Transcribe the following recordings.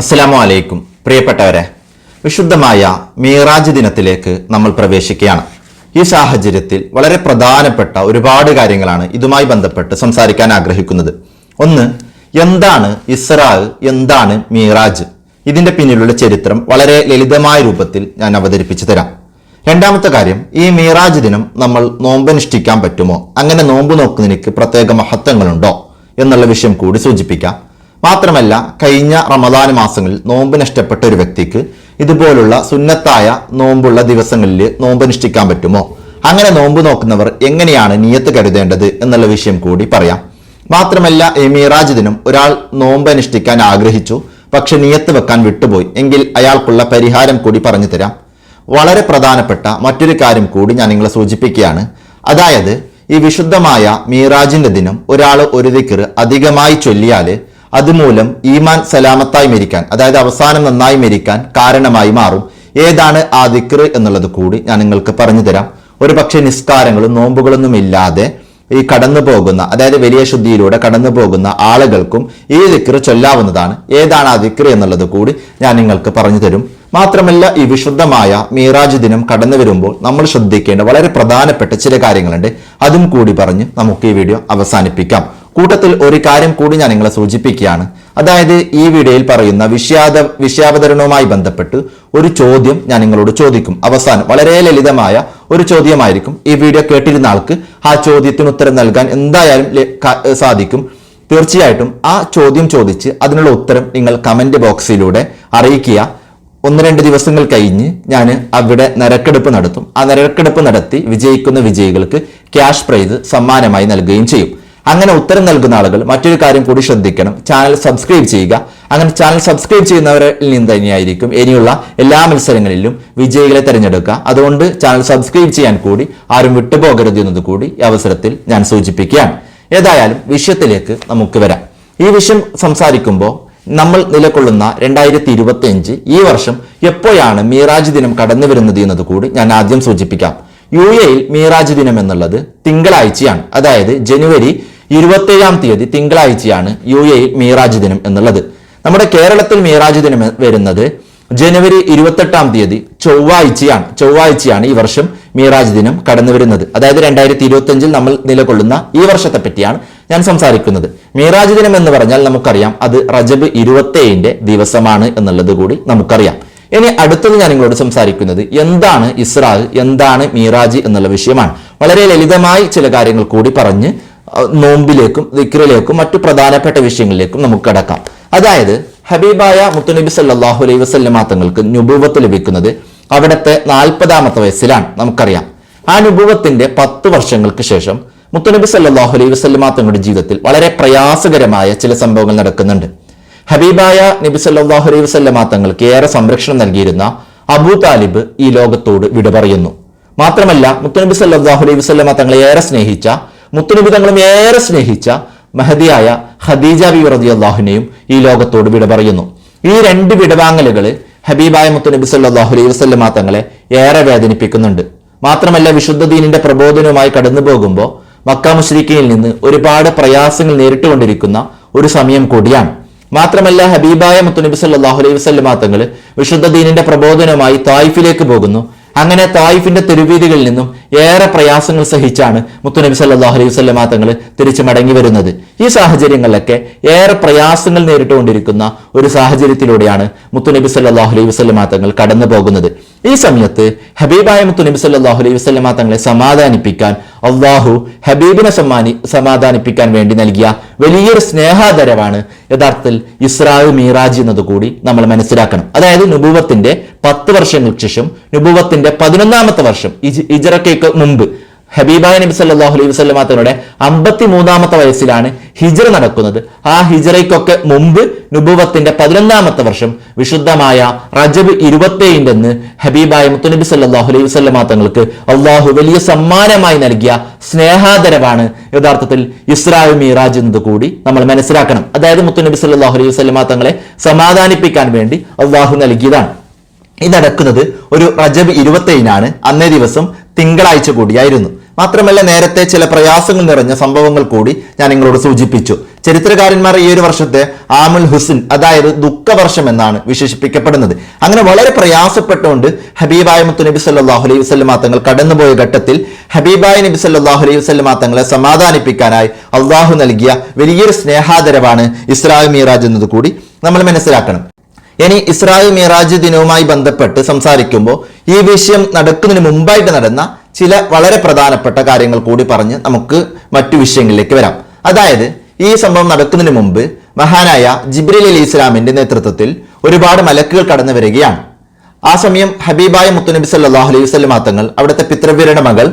അസ്സലാമു അലൈക്കും. പ്രിയപ്പെട്ടവരെ വിശുദ്ധമായ മീറാജ് ദിനത്തിലേക്ക് നമ്മൾ പ്രവേശിക്കുകയാണ്. ഈ സാഹചര്യത്തിൽ വളരെ പ്രധാനപ്പെട്ട ഒരുപാട് കാര്യങ്ങളാണ് ഇതുമായി ബന്ധപ്പെട്ട് സംസാരിക്കാൻ ആഗ്രഹിക്കുന്നത്. ഒന്ന് എന്താണ് ഇസ്രാൽ എന്താണ് മീറാജ്? ഇതിന്റെ പിന്നിലുള്ള ചരിത്രം വളരെ ലളിതമായ രൂപത്തിൽ ഞാൻ അവതരിപ്പിച്ചു തരാം. രണ്ടാമത്തെ കാര്യം ഈ മീറാജ് ദിനം നമ്മൾ നോമ്പനുഷ്ഠിക്കാൻ പറ്റുമോ? അങ്ങനെ നോമ്പ് നോക്കുന്നതിനേക്ക് പ്രത്യേക മഹത്വങ്ങളുണ്ടോ? എന്നുള്ള വിഷയം കൂടി സൂചിപ്പിക്കാം. മാത്രമല്ല കഴിഞ്ഞ റമദാൻ മാസങ്ങളിൽ നോമ്പ് നഷ്ടപ്പെട്ട ഒരു വ്യക്തിക്ക് ഇതുപോലുള്ള സുന്നത്തായ നോമ്പുള്ള ദിവസങ്ങളിൽ നോമ്പ് അനുഷ്ഠിക്കാൻ പറ്റുമോ? അങ്ങനെ നോമ്പ് നോക്കുന്നവർ എങ്ങനെയാണ് നിയത്ത് കരുതേണ്ടത് എന്നുള്ള വിഷയം കൂടി പറയാം. മാത്രമല്ല എമിറാജ് മീറാജ് ദിനം ഒരാൾ നോമ്പ് അനുഷ്ഠിക്കാൻ ആഗ്രഹിച്ചു പക്ഷെ നിയത്ത് വെക്കാൻ വിട്ടുപോയി. എങ്കിൽ അയാൾക്കുള്ള പരിഹാരം കൂടി പറഞ്ഞു തരാം. വളരെ പ്രധാനപ്പെട്ട മറ്റൊരു കാര്യം കൂടി ഞാൻ നിങ്ങളെ സൂചിപ്പിക്കുകയാണ്. അതായത് ഈ വിശുദ്ധമായ മീറാജിന്റെ ദിനം ഒരാൾ ഒരു ദിക്കർ അധികമായി ചൊല്ലിയാൽ അതുമൂലം ഈമാൻ സലാമത്തായി മരിക്കാൻ അതായത് അവസാനം നന്നായി മരിക്കാൻ കാരണമായി മാറും. ഏതാണ് ആ ദിക്ർ എന്നുള്ളത് കൂടി ഞാൻ നിങ്ങൾക്ക് പറഞ്ഞു തരാം. ഒരു പക്ഷേ നിസ്കാരങ്ങളും നോമ്പുകളൊന്നും ഇല്ലാതെ ഈ കടന്നു പോകുന്ന അതായത് വലിയ ശുദ്ധിയിലൂടെ കടന്നു പോകുന്ന ആളുകൾക്കും ഈ ദിക്ർ ചൊല്ലാവുന്നതാണ്. ഏതാണ് ആ ദിക്ർ എന്നുള്ളത് കൂടി ഞാൻ നിങ്ങൾക്ക് പറഞ്ഞു തരും. മാത്രമല്ല ഈ വിശുദ്ധമായ മീറാജ് ദിനം കടന്നു വരുമ്പോൾ നമ്മൾ ശ്രദ്ധിക്കേണ്ട വളരെ പ്രധാനപ്പെട്ട ചില കാര്യങ്ങളുണ്ട്. അതും കൂടി പറഞ്ഞ് നമുക്ക് ഈ വീഡിയോ അവസാനിപ്പിക്കാം. കൂട്ടത്തിൽ ഒരു കാര്യം കൂടി ഞാൻ നിങ്ങളെ സൂചിപ്പിക്കുകയാണ്. അതായത് ഈ വീഡിയോയിൽ പറയുന്ന വിഷയാദ വിഷയാവതരണവുമായി ബന്ധപ്പെട്ട് ഒരു ചോദ്യം ഞാൻ നിങ്ങളോട് ചോദിക്കും. അവസാനം വളരെ ലളിതമായ ഒരു ചോദ്യമായിരിക്കും. ഈ വീഡിയോ കേട്ടിരുന്ന ആൾക്ക് ആ ചോദ്യത്തിന് ഉത്തരം നൽകാൻ എന്തായാലും സാധിക്കും. തീർച്ചയായിട്ടും ആ ചോദ്യം ചോദിച്ച് അതിനുള്ള ഉത്തരം നിങ്ങൾ കമന്റ് ബോക്സിലൂടെ അറിയിക്കുക. ഒന്ന് രണ്ട് ദിവസങ്ങൾ കഴിഞ്ഞ് ഞാൻ അവിടെ നിരക്കെടുപ്പ് നടത്തും. ആ നിരക്കെടുപ്പ് നടത്തി വിജയിക്കുന്ന വിജയികൾക്ക് ക്യാഷ് പ്രൈസ് സമ്മാനമായി നൽകുകയും ചെയ്യും. അങ്ങനെ ഉത്തരം നൽകുന്ന ആളുകൾ മറ്റൊരു കാര്യം കൂടി ശ്രദ്ധിക്കണം. ചാനൽ സബ്സ്ക്രൈബ് ചെയ്യുക. അങ്ങനെ ചാനൽ സബ്സ്ക്രൈബ് ചെയ്യുന്നവരിൽ നിന്ന് തന്നെയായിരിക്കും. ഇനിയുള്ള എല്ലാ മത്സരങ്ങളിലും വിജയികളെ തിരഞ്ഞെടുക്കുക. അതുകൊണ്ട് ചാനൽ സബ്സ്ക്രൈബ് ചെയ്യാൻ കൂടി ആരും വിട്ടുപോകരുത് എന്നത് കൂടി ഈ അവസരത്തിൽ ഞാൻ സൂചിപ്പിക്കുകയാണ്. ഏതായാലും വിഷയത്തിലേക്ക് നമുക്ക് വരാം. ഈ വിഷയം സംസാരിക്കുമ്പോൾ നമ്മൾ നിലകൊള്ളുന്ന രണ്ടായിരത്തി ഇരുപത്തി അഞ്ച് ഈ വർഷം എപ്പോഴാണ് മീറാജ് ദിനം കടന്നു വരുന്നത് എന്നത് കൂടി ഞാൻ ആദ്യം സൂചിപ്പിക്കാം. യു എയിൽ മീറാജ് ദിനം എന്നുള്ളത് തിങ്കളാഴ്ചയാണ്. അതായത് ജനുവരി ഇരുപത്തേഴാം തീയതി തിങ്കളാഴ്ചയാണ് യു എയിൽ മീറാജ് ദിനം എന്നുള്ളത്. നമ്മുടെ കേരളത്തിൽ മീറാജ് ദിനം വരുന്നത് ജനുവരി ഇരുപത്തെട്ടാം തീയതി ചൊവ്വാഴ്ചയാണ്. ചൊവ്വാഴ്ചയാണ് ഈ വർഷം മീറാജ് ദിനം കടന്നു വരുന്നത്. അതായത് രണ്ടായിരത്തി ഇരുപത്തി അഞ്ചിൽ നമ്മൾ നിലകൊള്ളുന്ന ഈ വർഷത്തെ പറ്റിയാണ് ഞാൻ സംസാരിക്കുന്നത്. മീറാജ് ദിനം എന്ന് പറഞ്ഞാൽ നമുക്കറിയാം അത് റജബ് ഇരുപത്തേഴിന്റെ ദിവസമാണ് എന്നുള്ളത് കൂടി നമുക്കറിയാം. ഇനി അടുത്തത് ഞാൻ നിങ്ങളോട് സംസാരിക്കുന്നത് എന്താണ് ഇസ്രാൽ എന്താണ് മീറാജ് എന്നുള്ള വിഷയമാണ്. വളരെ ലളിതമായി ചില കാര്യങ്ങൾ കൂടി പറഞ്ഞ് നോമ്പിലേക്കും ദിക്റിലേക്കും മറ്റു പ്രധാനപ്പെട്ട വിഷയങ്ങളിലേക്കും നമുക്ക് കടക്കാം. അതായത് ഹബീബായ മുത്തുനബി സല്ലാഹു അലൈഹി വസല്ലമ തങ്ങൾക്ക് നുപൂവത്ത് ലഭിക്കുന്നത് അവിടുത്തെ നാൽപ്പതാമത്തെ വയസ്സിലാണ്. നമുക്കറിയാം. ആ നുപൂവത്തിന്റെ പത്ത് വർഷങ്ങൾക്ക് ശേഷം മുത്തുനബി സല്ലാഹു അലൈഹി വസല്ലമ തങ്ങളുടെ ജീവിതത്തിൽ വളരെ പ്രയാസകരമായ ചില സംഭവങ്ങൾ നടക്കുന്നുണ്ട്. ഹബീബായ നബി സല്ലാഹു അലൈഹി വസല്ലമ തങ്ങൾക്ക് ഏറെ സംരക്ഷണം നൽകിയിരുന്ന അബൂ താലിബ് ഈ ലോകത്തോട് വിട പറയുന്നു. മാത്രമല്ല മുത്തുനബി സല്ലാഹു അലൈഹി വസല്ലമ തങ്ങളെ ഏറെ സ്നേഹിച്ച മുത്തുനബി തങ്ങളും ഏറെ സ്നേഹിച്ച മഹദിയായ ഖദീജ ബി റളിയല്ലാഹുവിനെയും ഈ ലോകത്തോട് വിട പറയുന്നു. ഈ രണ്ട് വിടവാങ്ങലുകൾ ഹബീബായ മുത്തുനബി സല്ലാഹു അലൈഹി വസല്ലമ തങ്ങളെ ഏറെ വേദനിപ്പിക്കുന്നുണ്ട്. മാത്രമല്ല വിശുദ്ധ ദീനിന്റെ പ്രബോധനവുമായി കടന്നു പോകുമ്പോൾ മക്ക മുശ്രിക്കയിൽ നിന്ന് ഒരുപാട് പ്രയാസങ്ങൾ നേരിട്ടുകൊണ്ടിരിക്കുന്ന ഒരു സമയം കൂടിയാണ്. മാത്രമല്ല ഹബീബായ മുത്തുനബി സല്ലാഹു അലൈഹി വസല്ലമ തങ്ങൾ വിശുദ്ധ ദീനിന്റെ പ്രബോധനവുമായി തായിഫിലേക്ക് പോകുന്നു. അങ്ങനെ തായിഫിന്റെ തെരുവീതികളിൽ നിന്നും ഏറെ പ്രയാസങ്ങൾ സഹിച്ചാണ് മുത്തുനബി സല്ലാഹു അലൈഹി വസല്ലമ തങ്ങൾ തിരിച്ചു മടങ്ങി വരുന്നത്. ഈ സാഹചര്യങ്ങളിലൊക്കെ ഏറെ പ്രയാസങ്ങൾ നേരിട്ടുകൊണ്ടിരിക്കുന്ന ഒരു സാഹചര്യത്തിലൂടെയാണ് മുത്തുനബി സല്ലാഹു അലൈഹി വസല്ലമ തങ്ങൾ കടന്നു പോകുന്നത്. ഈ സമയത്ത് ഹബീബായ മുത്തുനബി സല്ലാഹു അലൈഹി വസല്ലമ തങ്ങളെ സമാധാനിപ്പിക്കാൻ അള്ളാഹു ഹബീബിനെ സമ്മാനി സമാധാനിപ്പിക്കാൻ വേണ്ടി നൽകിയ വലിയൊരു സ്നേഹാദരവാണ് യഥാർത്ഥത്തിൽ ഇസ്രാവ് മീറാജ് എന്നതുകൂടി നമ്മൾ മനസ്സിലാക്കണം. അതായത് നുബൂവത്തിന്റെ പത്ത് വർഷങ്ങൾക്ക് ശേഷം നുബൂവത്തിന്റെ പതിനൊന്നാമത്തെ വർഷം ഇജ്- ഇജറയ്ക്ക് മുമ്പ് ഹബീബായ നബി സല്ലല്ലാഹു അലൈഹി വസല്ലമ തങ്ങളുടെ അമ്പത്തി മൂന്നാമത്തെ വയസ്സിലാണ് ഹിജറ നടക്കുന്നത്. ആ ഹിജറയ്ക്കൊക്കെ മുമ്പ് നുബുവത്തിന്റെ പതിനൊന്നാമത്തെ വർഷം വിശുദ്ധമായ റജബ് ഇരുപത്തേഴിന്റെ അന്ന് ഹബീബായ മുത്തുനബി സല്ലല്ലാഹു അലൈഹി വസല്ലമ തങ്ങൾക്ക് അള്ളാഹു വലിയ സമ്മാനമായി നൽകിയ സ്നേഹാദരവാണ്. യഥാർത്ഥത്തിൽ ഇസ്രായേൽ മീറാജ് എന്നത് കൂടി നമ്മൾ മനസ്സിലാക്കണം. അതായത് മുത്തുനബി സല്ലല്ലാഹു അലൈഹി വസല്ലമ തങ്ങളെ സമാധാനിപ്പിക്കാൻ വേണ്ടി അള്ളാഹു നൽകിയതാണ്. ഇത് നടക്കുന്നത് ഒരു റജബ് ഇരുപത്തേഴിനാണ് അന്നേ ദിവസം തിങ്കളാഴ്ച കൂടിയായിരുന്നു. മാത്രമല്ല നേരത്തെ ചില പ്രയാസങ്ങൾ നിറഞ്ഞ സംഭവങ്ങൾ കൂടി ഞാൻ നിങ്ങളോട് സൂചിപ്പിച്ചു. ചരിത്രകാരന്മാർ ഈ ഒരു വർഷത്തെ ആമുൽ ഹുസിൻ അതായത് ദുഃഖവർഷം എന്നാണ് വിശേഷിപ്പിക്കപ്പെടുന്നത്. അങ്ങനെ വളരെ പ്രയാസപ്പെട്ടുകൊണ്ട് ഹബീബായ മുത്തു നബി സല്ലാഹു അലൈഹി വസ്ലമാ തങ്ങൾ കടന്നുപോയ ഘട്ടത്തിൽ ഹബീബായ നബി സല്ലാഹു അലൈഹി വസ്ലമാ തങ്ങളെ സമാധാനിപ്പിക്കാനായി അള്ളാഹു നൽകിയ വലിയൊരു സ്നേഹാദരവാണ് ഇസ്രായേൽ മീറാജ് എന്നത് കൂടി നമ്മൾ മനസ്സിലാക്കണം. ഇനി ഇസ്രായേൽ മിറാജ് ദിനവുമായി ബന്ധപ്പെട്ട് സംസാരിക്കുമ്പോൾ ഈ വിഷയം നടക്കുന്നതിന് മുമ്പായിട്ട് നടന്ന ചില വളരെ പ്രധാനപ്പെട്ട കാര്യങ്ങൾ കൂടി പറഞ്ഞ് നമുക്ക് മറ്റു വിഷയങ്ങളിലേക്ക് വരാം. അതായത് ഈ സംഭവം നടക്കുന്നതിന് മുമ്പ് മഹാനായ ജിബ്രീൽ അലി ഇസ്ലാമിന്റെ നേതൃത്വത്തിൽ ഒരുപാട് മലക്കുകൾ കടന്നു വരികയാണ്. ആ സമയം ഹബീബായ മുത്തുനബി സല്ലാഹു അലൈഹി വസ്ലം മാത്തങ്ങൾ അവിടുത്തെ പിതൃവീരുടെ മകൾ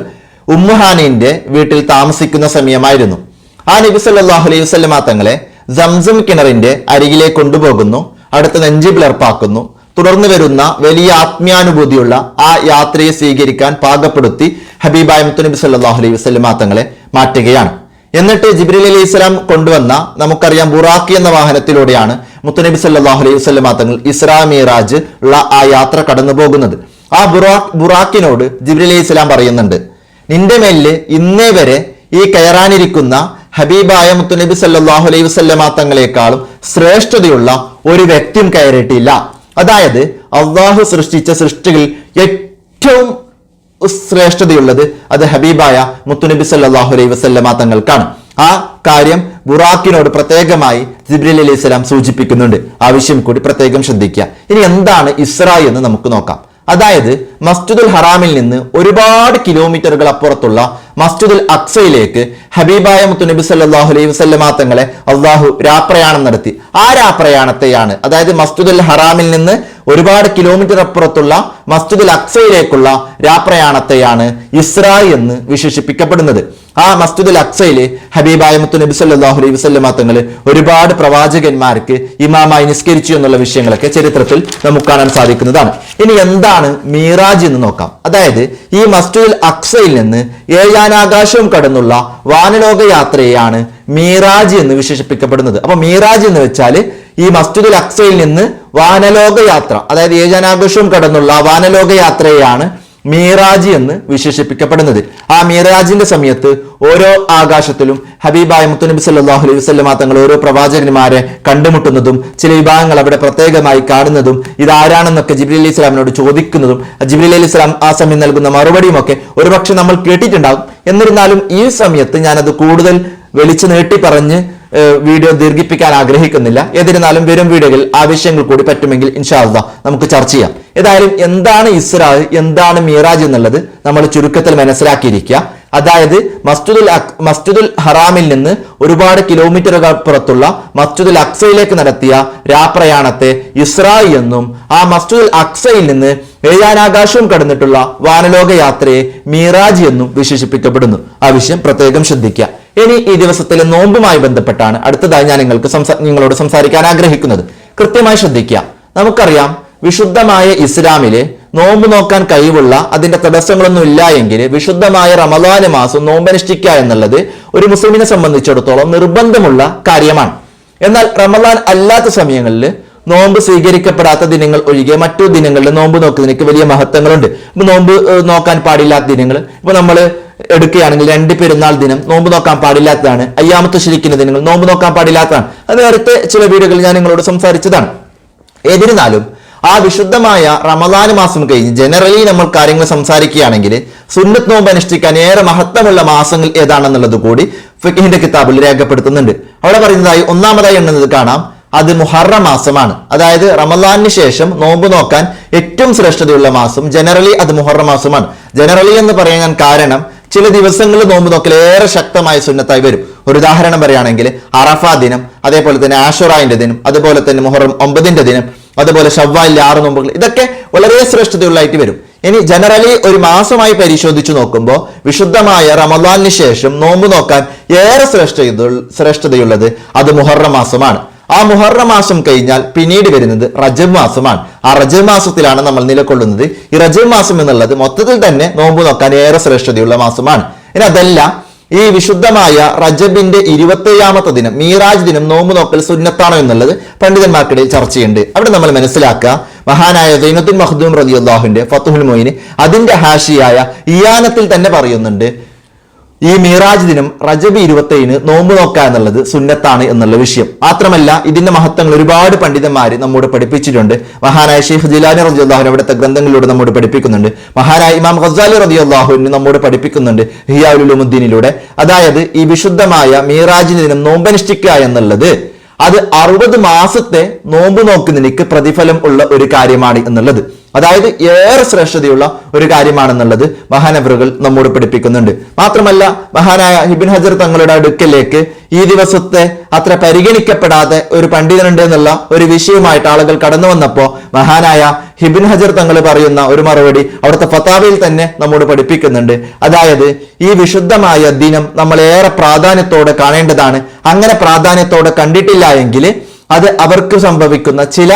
ഉമ്മുഹാനിന്റെ വീട്ടിൽ താമസിക്കുന്ന സമയമായിരുന്നു. ആ നബി സല്ലാഹു അലൈഹി വസ്ലം മാത്തങ്ങളെ സംസം കിണറിന്റെ അരികിലേക്ക് കൊണ്ടുപോകുന്നു അവിടുത്തെ നെഞ്ചി പിളർപ്പാക്കുന്നു തുടർന്ന് വരുന്ന വലിയ ആത്മീയാനുഭൂതിയുള്ള ആ യാത്രയെ സ്വീകരിക്കാൻ പാകപ്പെടുത്തി ഹബീബായ മുത്തനബി സല്ലാഹു അലൈഹി വസ്ലം തങ്ങളെ മാറ്റുകയാണ്. എന്നിട്ട് ജിബ്രീൽ അലൈഹി ഇസ്ലാം കൊണ്ടുവന്ന നമുക്കറിയാം ബുറാഖി എന്ന വാഹനത്തിലൂടെയാണ് മുത്തുനബി സല്ലാഹു അലൈഹി വസ്ലം തങ്ങൾ ഇസ്രാ മീറാജ് ഉള്ള ആ യാത്ര കടന്നു പോകുന്നത്. ആ ബുറാ ബുറാഖിനോട് ജിബ്രീൽ അലൈഹി ഇസ്ലാം പറയുന്നുണ്ട് നിന്റെ മേലിൽ ഇന്നേ വരെ ഈ കയറാനിരിക്കുന്ന ഹബീബായ മുത്തുനബി സല്ലാഹു അലൈഹി വസ്ലം തങ്ങളെക്കാളും ശ്രേഷ്ഠതയുള്ള ഒരു വ്യക്തിയും കയറിയിട്ടില്ല. അതായത് അള്ളാഹു സൃഷ്ടിച്ച സൃഷ്ടികളിൽ ഏറ്റവും ശ്രേഷ്ഠതയുള്ളത് അത് ഹബീബായ മുത്തുനബി സല്ലാഹു അലൈഹി വസല്ലമ തങ്ങൾക്കാണ്. ആ കാര്യം ബുറാക്കിനോട് പ്രത്യേകമായി ജിബ്രീൽ അലൈഹി സ്വലാം സൂചിപ്പിക്കുന്നുണ്ട്. ആ വിഷയം കൂടി പ്രത്യേകം ശ്രദ്ധിക്കുക. ഇനി എന്താണ് ഇസ്ര എന്ന് നമുക്ക് നോക്കാം. അതായത് മസ്ജിദുൽ ഹറാമിൽ നിന്ന് ഒരുപാട് കിലോമീറ്ററുകൾ അപ്പുറത്തുള്ള മസ്ജിദുൽ അക്സയിലേക്ക് ഹബീബായ മുത്തുനബി സല്ലാഹു അലൈഹി വസ്ലമാ തങ്ങളെ അള്ളാഹു രാപ്രയാണം നടത്തി. ആ രാപ്രയാണത്തെയാണ് അതായത് മസ്ജിദുൽ ഹറാമിൽ നിന്ന് ഒരുപാട് കിലോമീറ്റർ അപ്പുറത്തുള്ള മസ്ജിദുൽ അക്സയിലേക്കുള്ള രാപ്രയാണത്തെയാണ് ഇസ്ര എന്ന് വിശേഷിപ്പിക്കപ്പെടുന്നത്. ആ മസ്ജിദുൽ അക്സയിൽ ഹബീബായ മുത്തു നബി സല്ലാഹു അലൈഹി വസ്ലമ തങ്ങൾ ഒരുപാട് പ്രവാചകന്മാർക്ക് ഇമാമായി നിസ്കരിച്ചു എന്നുള്ള വിഷയങ്ങളൊക്കെ ചരിത്രത്തിൽ നമുക്ക് കാണാൻ സാധിക്കുന്നതാണ്. ഇനി എന്താണ് മീറാജ് എന്ന് നോക്കാം. അതായത് ഈ മസ്ജിദുൽ അക്സയിൽ നിന്ന് ഏഴാനാകാശവും കടന്നുള്ള വാനലോക യാത്രയാണ് മീറാജ് എന്ന് വിശേഷിപ്പിക്കപ്പെടുന്നത്. അപ്പൊ മീറാജ് എന്ന് വെച്ചാൽ ഈ മസ്ജിദുൽ അക്സയിൽ നിന്ന് വാനലോക യാത്ര അതായത് ഏഴാനാകാശവും കടന്നുള്ള വാനലോക യാത്രയെയാണ് മീറാജ് എന്ന് വിശേഷിപ്പിക്കപ്പെടുന്നത്. ആ മീറാജിന്റെ സമയത്ത് ഓരോ ആകാശത്തിലും ഹബീബായ മുത്തുനബി സല്ലാഹു അലൈഹി വസ്ലമ തങ്ങൾ ഓരോ പ്രവാചകന്മാരെ കണ്ടുമുട്ടുന്നതും ചില വിഭാഗങ്ങൾ അവിടെ പ്രത്യേകമായി കാണുന്നതും ഇതാരാണെന്നൊക്കെ ജിബ്രീൽ അലി ഇസ്ലാമിനോട് ചോദിക്കുന്നതും ജിബ്രി അലി ഇസ്ലാം ആ സമയം നൽകുന്ന മറുപടിയുമൊക്കെ ഒരുപക്ഷെ നമ്മൾ കേട്ടിട്ടുണ്ടാകും. എന്നിരുന്നാലും ഈ സമയത്ത് ഞാനത് കൂടുതൽ വെളിച്ചു നീട്ടി പറഞ്ഞ് വീഡിയോ ദീർഘിപ്പിക്കാൻ ആഗ്രഹിക്കുന്നില്ല. എന്നിരുന്നാലും വരും വീഡിയോയിൽ ആവശ്യങ്ങൾ കൂടി പറ്റുമെങ്കിൽ ഇൻഷാല്ല നമുക്ക് ചർച്ച ചെയ്യാം. ഏതായാലും എന്താണ് ഇസ്രാ എന്താണ് മീറാജ് എന്നുള്ളത് നമ്മൾ ചുരുക്കത്തിൽ മനസ്സിലാക്കിയിരിക്കുക. അതായത് മസ്ജിദുൽ മസ്ജിദുൽ ഹറാമിൽ നിന്ന് ഒരുപാട് കിലോമീറ്ററുകൾ പുറത്തുള്ള മസ്ജിദുൽ അക്സയിലേക്ക് നടത്തിയ രാപ്രയാണത്തെ ഇസ്രാ എന്നും ആ മസ്ജിദുൽ അക്സയിൽ നിന്ന് ഏഴാനാകാശവും കടന്നിട്ടുള്ള വാനലോക യാത്രയെ മീറാജ് എന്നും വിശേഷിപ്പിക്കപ്പെടുന്നു. ആ വിഷയം പ്രത്യേകം ശ്രദ്ധിക്കുക. ഇനി ഈ ദിവസത്തിലെ നോമ്പുമായി ബന്ധപ്പെട്ടാണ് അടുത്തതായി ഞാൻ നിങ്ങൾക്ക് നിങ്ങളോട് സംസാരിക്കാൻ ആഗ്രഹിക്കുന്നത്. കൃത്യമായി ശ്രദ്ധിക്കുക. നമുക്കറിയാം വിശുദ്ധമായ ഇസ്ലാമിലെ നോമ്പ് നോക്കാൻ കഴിവുള്ള അതിന്റെ തടസ്സങ്ങളൊന്നും ഇല്ല എങ്കിൽ വിശുദ്ധമായ റമദാന് മാസം നോമ്പനുഷ്ഠിക്കുക എന്നുള്ളത് ഒരു മുസ്ലിമിനെ സംബന്ധിച്ചിടത്തോളം നിർബന്ധമുള്ള കാര്യമാണ്. എന്നാൽ റമദാൻ അല്ലാത്ത സമയങ്ങളിൽ നോമ്പ് സ്വീകരിക്കപ്പെടാത്ത ദിനങ്ങൾ ഒഴികെ മറ്റു ദിനങ്ങളിൽ നോമ്പ് നോക്കുന്നതിനൊക്കെ വലിയ മഹത്വങ്ങളുണ്ട്. ഇപ്പൊ നോമ്പ് നോക്കാൻ പാടില്ലാത്ത ദിനങ്ങൾ ഇപ്പൊ നമ്മൾ എടുക്കുകയാണെങ്കിൽ രണ്ട് പെരുന്നാൾ ദിനം നോമ്പ് നോക്കാൻ പാടില്ലാത്തതാണ്. അയ്യാമത്ത് ശരിക്കുന്ന ദിനങ്ങൾ നോമ്പ് നോക്കാൻ പാടില്ലാത്തതാണ്. അത് നേരത്തെ ചില വീഡിയോകളിൽ ഞാൻ നിങ്ങളോട് സംസാരിച്ചതാണ്. എന്നിരുന്നാലും ആ വിശുദ്ധമായ റമദാൻ മാസം കഴിഞ്ഞ് ജനറലി നമ്മൾ കാര്യങ്ങൾ സംസാരിക്കുകയാണെങ്കിൽ സുന്നത്ത് നോമ്പ് അനുഷ്ഠിക്കാൻ ഏറെ മഹത്വമുള്ള മാസങ്ങൾ ഏതാണെന്നുള്ളത് കൂടി ഫിഖിന്റെ കിതാബിൽ രേഖപ്പെടുത്തുന്നുണ്ട്. അവിടെ പറയുന്നതായി ഒന്നാമതായി എണ്ണുന്നത് കാണാം. അത് മുഹറ മാസമാണ്. അതായത് റമദാനിന് ശേഷം നോമ്പ് നോക്കാൻ ഏറ്റവും ശ്രേഷ്ഠതയുള്ള മാസം ജനറലി അത് മുഹറ മാസമാണ്. ജനറലി എന്ന് പറയാൻ കാരണം ചില ദിവസങ്ങളിൽ നോമ്പ് നോക്കൽ ഏറെ ശക്തമായ സുന്നത്തായി വരും. ഒരു ഉദാഹരണം പറയുകയാണെങ്കിൽ അറഫ ദിനം അതേപോലെ തന്നെ ആഷുറായിന്റെ ദിനം അതുപോലെ തന്നെ മുഹറം ഒമ്പതിന്റെ ദിനം അതുപോലെ ഷവ്വാലിലെ ആറ് നോമ്പുകൾ ഇതൊക്കെ വളരെ ശ്രേഷ്ഠതയുള്ളതായിട്ട് വരും. ഇനി ജനറലി ഒരു മാസമായി പരിശോധിച്ചു നോക്കുമ്പോൾ വിശുദ്ധമായ റമദാനിന് ശേഷം നോമ്പ് നോക്കാൻ ഏറെ ശ്രേഷ്ഠ ശ്രേഷ്ഠതയുള്ളത് അത് മുഹറം മാസമാണ്. ആ മുഹറ മാസം കഴിഞ്ഞാൽ പിന്നീട് വരുന്നത് റജബ് മാസമാണ്. ആ റജബ് മാസത്തിലാണ് നമ്മൾ നിലകൊള്ളുന്നത്. ഈ റജബ് മാസം എന്നുള്ളത് മൊത്തത്തിൽ തന്നെ നോമ്പ് നോക്കാൻ ഏറെ ശ്രേഷ്ഠതയുള്ള മാസമാണ്. ഇനി അതല്ല ഈ വിശുദ്ധമായ റജബിന്റെ ഇരുപത്തേഴാമത്തെ ദിനം മീറാജ് ദിനം നോമ്പ് നോക്കൽ സുന്നത്താണോ എന്നുള്ളത് പണ്ഡിതന്മാർക്കിടയിൽ ചർച്ചയുണ്ട്. അവിടെ നമ്മൾ മനസ്സിലാക്കുക മഹാനായ സൈനത്തുൽ മഹദൂം റതി അള്ളാഹുവിന്റെ ഫത്തുഹുൽ മൊയിന് അതിന്റെ ഹാഷിയായ ഇയാനത്തിൽ തന്നെ പറയുന്നുണ്ട് ഈ മീറാജ് ദിനം റജബ് ഇരുപത്തേഴിന് നോമ്പ് നോക്കുക എന്നുള്ളത് സുന്നത്താണ് എന്നുള്ള വിഷയം. മാത്രമല്ല ഇതിന്റെ മഹത്വങ്ങൾ ഒരുപാട് പണ്ഡിതന്മാർ നമ്മോട് പഠിപ്പിച്ചിട്ടുണ്ട്. മഹാനായ ഷെയ്ഖ് ജിലാനി റബി അള്ളാഹു അവിടുത്തെ ഗ്രന്ഥങ്ങളിലൂടെ നമ്മോട് പഠിപ്പിക്കുന്നുണ്ട്. മഹാനായ ഇമാം ഖസാലി റബി അള്ളാഹുവിന് നമ്മോട് പഠിപ്പിക്കുന്നുണ്ട് ഹിയാലുലുമുദ്ദീനിലൂടെ. അതായത് ഈ വിശുദ്ധമായ മീറാജ് ദിനം നോമ്പനുഷ്ഠിക്കുക എന്നുള്ളത് അത് അറുപത് മാസത്തെ നോമ്പ് നോക്കുന്നതിനേക്ക് പ്രതിഫലം ഉള്ള ഒരു കാര്യമാണ് എന്നുള്ളത്. അതായത് ഏറെ ശ്രേഷ്ഠതയുള്ള ഒരു കാര്യമാണെന്നുള്ളത് മഹാനവറുകൾ നമ്മോട് പഠിപ്പിക്കുന്നുണ്ട്. മാത്രമല്ല മഹാനായ ഹിബിൻ ഹജർ തങ്ങളുടെ അടുക്കലേക്ക് ഈ ദിവസത്തെ അത്ര പരിഗണിക്കപ്പെടാതെ ഒരു പണ്ഡിതനുണ്ട് എന്നുള്ള ഒരു വിഷയമായിട്ട് ആളുകൾ കടന്നു വന്നപ്പോ മഹാനായ ഹിബിൻ ഹജർ തങ്ങൾ പറയുന്ന ഒരു മറുപടി അവിടുത്തെ ഫത്താവയിൽ തന്നെ നമ്മോട് പഠിപ്പിക്കുന്നുണ്ട്. അതായത് ഈ വിശുദ്ധമായ ദിനം നമ്മൾ ഏറെ പ്രാധാന്യത്തോടെ കാണേണ്ടതാണ്. അങ്ങനെ പ്രാധാന്യത്തോടെ കണ്ടിട്ടില്ല എങ്കിൽ അത് അവർക്ക് സംഭവിക്കുന്ന ചില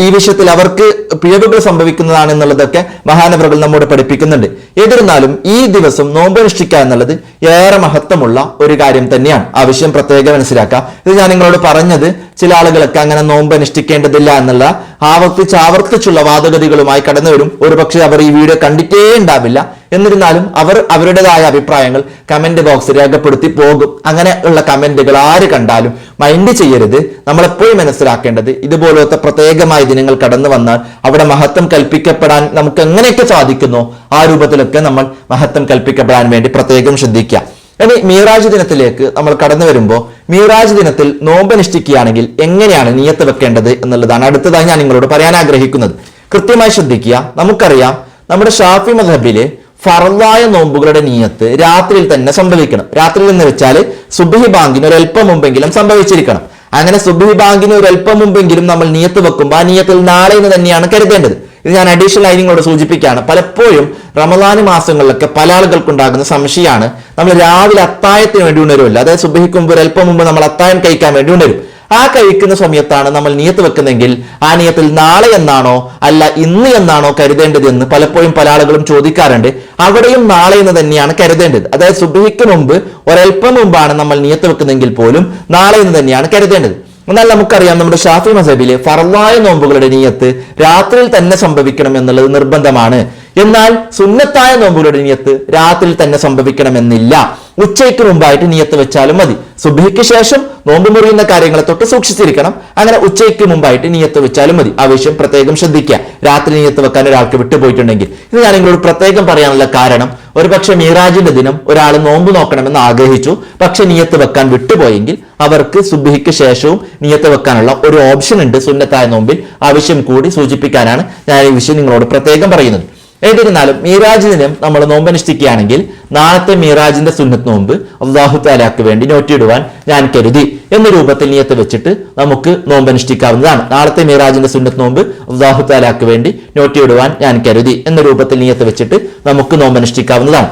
ഈ വിഷയത്തിൽ അവർക്ക് പിഴവുകൾ സംഭവിക്കുന്നതാണ് എന്നുള്ളതൊക്കെ മഹാനവറുകൾ നമ്മോട് പഠിപ്പിക്കുന്നുണ്ട്. എന്നിരുന്നാലും ഈ ദിവസം നോമ്പ് അനുഷ്ഠിക്കുക എന്നുള്ളത് ഏറെ മഹത്വമുള്ള ഒരു കാര്യം തന്നെയാണ്. ആ വിഷയം പ്രത്യേകം മനസ്സിലാക്കുക. ഇത് ഞാൻ നിങ്ങളോട് പറഞ്ഞത് ചില ആളുകളൊക്കെ അങ്ങനെ നോമ്പ് അനുഷ്ഠിക്കേണ്ടതില്ല എന്നുള്ള ആവർത്തിച്ച് ആവർത്തിച്ചുള്ള വാദഗതികളുമായി കടന്നു വരും ഒരുപക്ഷെ അവർ ഈ വീഡിയോ കണ്ടിട്ടേ ഉണ്ടാവില്ല. എന്നിരുന്നാലും അവർ അവരുടേതായ അഭിപ്രായങ്ങൾ കമന്റ് ബോക്സ് രേഖപ്പെടുത്തി പോകും. അങ്ങനെ ഉള്ള കമന്റുകൾ ആര് കണ്ടാലും മൈൻഡ് ചെയ്യരുത്. നമ്മൾ എപ്പോഴും മനസ്സിലാക്കേണ്ടത് ഇതുപോലത്തെ പ്രത്യേകമായ ദിനങ്ങൾ കടന്നു വന്നാൽ അവിടെ മഹത്വം കൽപ്പിക്കപ്പെടാൻ നമുക്ക് എങ്ങനെയൊക്കെ സാധിക്കുന്നോ ആ രൂപത്തിലൊക്കെ നമ്മൾ മഹത്വം കൽപ്പിക്കപ്പെടാൻ വേണ്ടി പ്രത്യേകം ശ്രദ്ധിക്കുക. ഇനി മീറാജ് ദിനത്തിലേക്ക് നമ്മൾ കടന്നു വരുമ്പോൾ മീറാജ് ദിനത്തിൽ നോമ്പ് അനുഷ്ഠിക്കുകയാണെങ്കിൽ എങ്ങനെയാണ് നിയത്ത് വെക്കേണ്ടത് എന്നുള്ളതാണ് അടുത്തതായി ഞാൻ നിങ്ങളോട് പറയാൻ ആഗ്രഹിക്കുന്നത്. കൃത്യമായി ശ്രദ്ധിക്കുക. നമുക്കറിയാം നമ്മുടെ ഷാഫി മഹബിലെ ഫറലായ നോമ്പുകളുടെ നീയത്ത് രാത്രിയിൽ തന്നെ സംഭവിക്കണം. രാത്രിയിൽ എന്ന് വെച്ചാൽ സുബഹി ബാങ്കിന് ഒരു അല്പം മുമ്പെങ്കിലും സംഭവിച്ചിരിക്കണം. അങ്ങനെ സുബഹി ബാങ്കിന് ഒരു അല്പം മുമ്പെങ്കിലും നമ്മൾ നീയത്ത് വെക്കുമ്പോൾ ആ നീയത്തിൽ നാളെ എന്ന് തന്നെയാണ് കരുതേണ്ടത്. ഇത് ഞാൻ അഡീഷണൽ ആയി നിങ്ങളോട് സൂചിപ്പിക്കുകയാണ്. പലപ്പോഴും റമദാന് മാസങ്ങളിലൊക്കെ പല ആളുകൾക്ക് ഉണ്ടാകുന്ന സംശയമാണ്. നമ്മൾ രാവിലെ അത്തായത്തിന് വേണ്ടി ഉണരുമല്ലോ. അതായത് സുബഹിക്ക് മുമ്പ് ഒരു അല്പം മുമ്പ് നമ്മൾ അത്തായം കഴിക്കാൻ വേണ്ടി ഉണരും. ആ കഴിക്കുന്ന സമയത്താണ് നമ്മൾ നിയത്ത് വെക്കുന്നെങ്കിൽ ആ നിയത്തിൽ നാളെ എന്നാണോ അല്ല ഇന്ന് എന്നാണോ കരുതേണ്ടത് എന്ന് പലപ്പോഴും പല ആളുകളും ചോദിക്കാറുണ്ട്. അവിടെയും നാളെ എന്ന് തന്നെയാണ് കരുതേണ്ടത്. അതായത് സുബഹിക്ക് മുമ്പ് ഒരൽപ്പം മുമ്പാണ് നമ്മൾ നിയത്ത് വെക്കുന്നെങ്കിൽ പോലും നാളെ എന്ന് തന്നെയാണ് കരുതേണ്ടത്. എന്നാൽ നമുക്കറിയാം നമ്മുടെ ഷാഫി മസബിലെ ഫറവായ നോമ്പുകളുടെ നീയത്ത് രാത്രിയിൽ തന്നെ സംഭവിക്കണം എന്നുള്ളത് നിർബന്ധമാണ്. എന്നാൽ സുന്നത്തായ നോമ്പുകളുടെ നിയത്ത് രാത്രിയിൽ തന്നെ സംഭവിക്കണമെന്നില്ല. ഉച്ചയ്ക്ക് മുമ്പായിട്ട് നിയത്ത് വെച്ചാലും മതി. സുബഹിക്ക് ശേഷം നോമ്പ് മുറിയുന്ന കാര്യങ്ങളെ തൊട്ട് സൂക്ഷിച്ചിരിക്കണം. അങ്ങനെ ഉച്ചയ്ക്ക് മുമ്പായിട്ട് നിയത്ത് വെച്ചാലും മതി. ആവശ്യം പ്രത്യേകം ശ്രദ്ധിക്കുക. രാത്രി നിയത്ത് വെക്കാൻ ഒരാൾക്ക് വിട്ടുപോയിട്ടുണ്ടെങ്കിൽ. ഇത് ഞാൻ നിങ്ങളോട് പ്രത്യേകം പറയാനുള്ള കാരണം ഒരുപക്ഷെ മീറാജിന്റെ ദിനം ഒരാൾ നോമ്പ് നോക്കണമെന്ന് ആഗ്രഹിച്ചു. പക്ഷെ നിയത്ത് വെക്കാൻ വിട്ടുപോയെങ്കിൽ അവർക്ക് സുബഹിക്ക് ശേഷവും നിയത്ത് വെക്കാനുള്ള ഒരു ഓപ്ഷൻ ഉണ്ട് സുന്നത്തായ നോമ്പിൽ. ആവശ്യം കൂടി സൂചിപ്പിക്കാനാണ് ഞാൻ ഈ വിഷയം നിങ്ങളോട് പ്രത്യേകം പറയുന്നത്. എന്നിരുന്നാലും ദിനം നമ്മൾ നോമ്പനുഷ്ഠിക്കുകയാണെങ്കിൽ നാളത്തെ മീറാജിന്റെ സുന്നത്ത് നോമ്പ് അള്ളാഹു താലാക്ക് വേണ്ടി നോറ്റിയിടുവാൻ ഞാൻ കരുതി എന്ന രൂപത്തിൽ നിയത്ത് വെച്ചിട്ട് നമുക്ക് നോമ്പനുഷ്ഠിക്കാവുന്നതാണ് നാളത്തെ മീറാജിന്റെ സുന്നത്ത് നോമ്പ് അള്ളാഹു താലാക്ക് വേണ്ടി നോറ്റിയിടുവാൻ ഞാൻ കരുതി എന്ന രൂപത്തിൽ നിയത്ത് വെച്ചിട്ട് നമുക്ക് നോമ്പനുഷ്ഠിക്കാവുന്നതാണ്